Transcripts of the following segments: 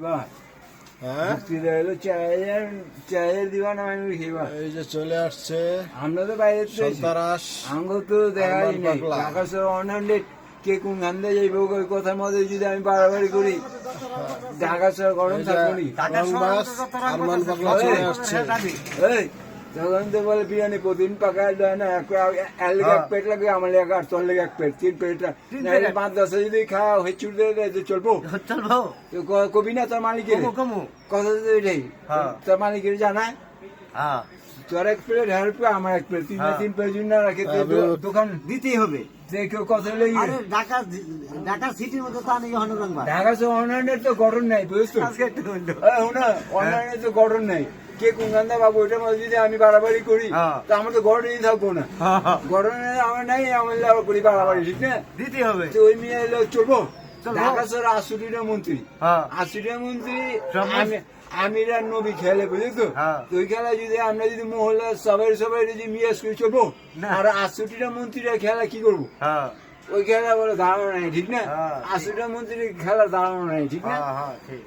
এবার হ্যাঁ হলো চায়ের দিবা না আমি খেবা এই যে চলে আসছে আমরা তো বাইরে। সন্তারাস আঙ্গ তো নেই পাগলা। আকাশ অনহান্ডে কে কোন দিয়ে যাইব ওই কথার মধ্যে যদি আমি বাড়াবাড়ি করি ঢাকা শহর গরম থাকব নি। আরমান পাগলা চলে আসছে এই, তখন তো বলে বিরিয়ানি প্রতিদিন পাকায় দেয় না এক এক লেগে এক প্লেট লাগবে আমার এক আর তোর এক প্লেট তিন প্লেট নাহলে পাঁচ দশে যদি খাওয়া হেঁচুর দিয়ে দেয় তো চলবো। চলবো কবি না তোর মালিকের? কথা তো এটাই হ্যাঁ। তোর মালিকের জানায়? হ্যাঁ। তোর এক প্লেট হেল্প আমার এক প্লেট তিন হ্যাঁ। তিন প্লেট রাখে দোকান দিতেই হবে। দেখে কথা লেগে ঢাকা ঢাকা সিটির মধ্যে তো আমি হনুরং ঢাকা শহর অনলাইনের তো গঠন নাই বুঝছ? তো গঠন নাই। কে কুঙ্গান্দা বাবু ওইটার মধ্যে যদি আমি বাড়াবাড়ি করি হ্যাঁ। তা আমার তো গঠনই থাকব না। গঠনে আমার নাই আমার করি বাড়াবাড়ি ঠিক না? দিতেই হবে। তো ওই মেয়ে এলো চলবো? মন্ত্রী। হ্যাঁ। মন্ত্রী আমিরা নবী খেলে বুঝলি তো? হ্যাঁ। ওই খেলা যদি আমরা যদি মহল্লা সবাই সবাই যদি করে চলবো। আর মন্ত্রীরা খেলা কি করব? হ্যাঁ। ওই খেলা বলে দাঁড়ানো নাই ঠিক না। মন্ত্রী খেলা দাঁড়ানো নাই ঠিক না? ঠিক।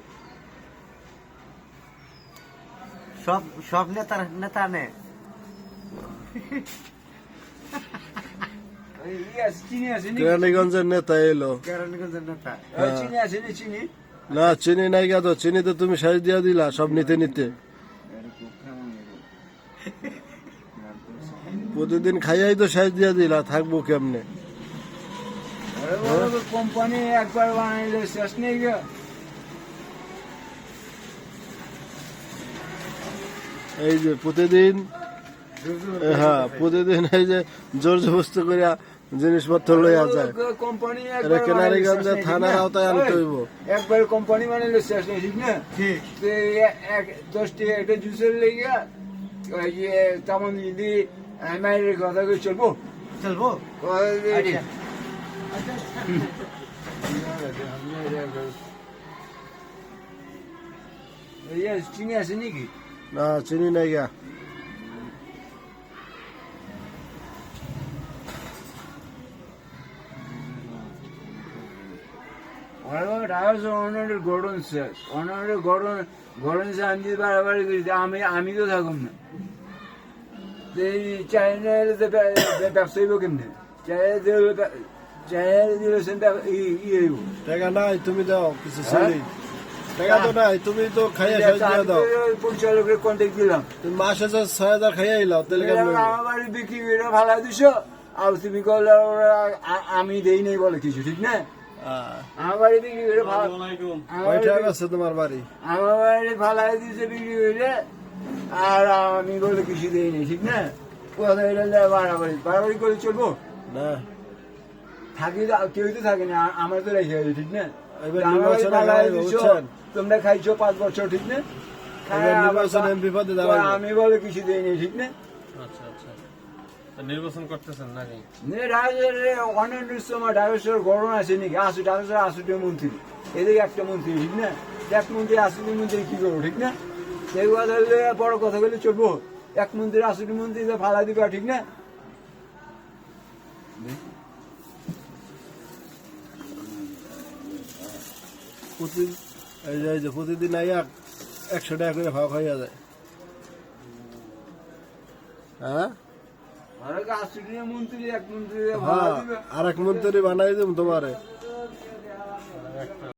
সব সব নেতার নেতা নে ওই ইয়ে আছে, চিনি আছে নি? কেরানীগঞ্জের নেতা এলো। কেরানীগঞ্জের নেতা। চিনি আছে চিনি? না চিনি নাই গা তো। চিনি তো তুমি সাইজ দিয়া দিলা সব নিতে নিতে। প্রতিদিন খাইয়াই তো সাইজ দিয়া দিলা থাকব কেমনে? কোম্পানি একবার বানাইলে শেষ নেই গো। এই যে প্রতিদিন হ্যাঁ প্রতিদিন এই যে জোর জবস্ত করিয়া জিনিসপত্র লইয়া যায়। কোম্পানি এটা কেনারীগঞ্জে থানার আওতায় আনতে হইব। একবার কোম্পানি বানাইলে শেষ নেই ঠিক না? ঠিক। তো এক দশটি একটা জুসের লেগে ওই যে তেমন যদি মায়ের কথা করে চলবো? চলবো? আচ্ছা। চিনি আছে নাকি? না চিনি নাই গা। শেষ আমি যদি বাড়াবাড়ি করি আমি আমি তো থাকুন না। এই ব্যবসা হইব কেমনে? টাকা নাই তুমি দাও কিছু ছেলে। টাকা তো নাই তুমি তো খাইয়া দিয়া দাও। পরিচালকের কন্ট্যাক্ট দিলাম। তুমি মাসে যে ছয় হাজার খাইয়া আইলাও তাহলে আমার বাড়ি বিক্রি করে ভালো দিছ আর তুমি আ- আমি দেই নেই বলে কিছু ঠিক না? আমার বাড়ি বিক্রি করে কয় টাকা আছে তোমার বাড়ি? আমার বাড়ি ফালাই দিছে বিক্রি হইলে আর আমি বলে কিছু দিই নি ঠিক না? কোথা এটা যায় বাড়াবাড়ি বাড়াবাড়ি করে চলবো? না। থাকি তো কেউ তো থাকে না আমার তো রেখে ঠিক না? তোমরা খাইছো পাঁচ বছর ঠিক না? দাঁড়াইবো। আমি বলে কিছু দিই নি ঠিক না? আচ্ছা আচ্ছা। নির্বাচন করতেছেন নাকি? অনেক সময় ঢাকেশ্বর গরম আছে নাকি? আসু ঢাকেশ্বর আসুটি মন্ত্রী। এদিকে একটা মন্ত্রী ঠিক না? এক মন্ত্রী আসুটি মন্ত্রী কি করব ঠিক না? সেই কথা হলে বড় কথা বলে চলবো। এক মন্ত্রী আসুটি মন্ত্রী তো ফালা দিবা ঠিক না? প্রতিদিন আইয়া একশো টাকা করে ভাগ খাইয়া যায়। হ্যাঁ? হ্যাঁ আর এক মন্ত্রী বানাই দেব তোমারে।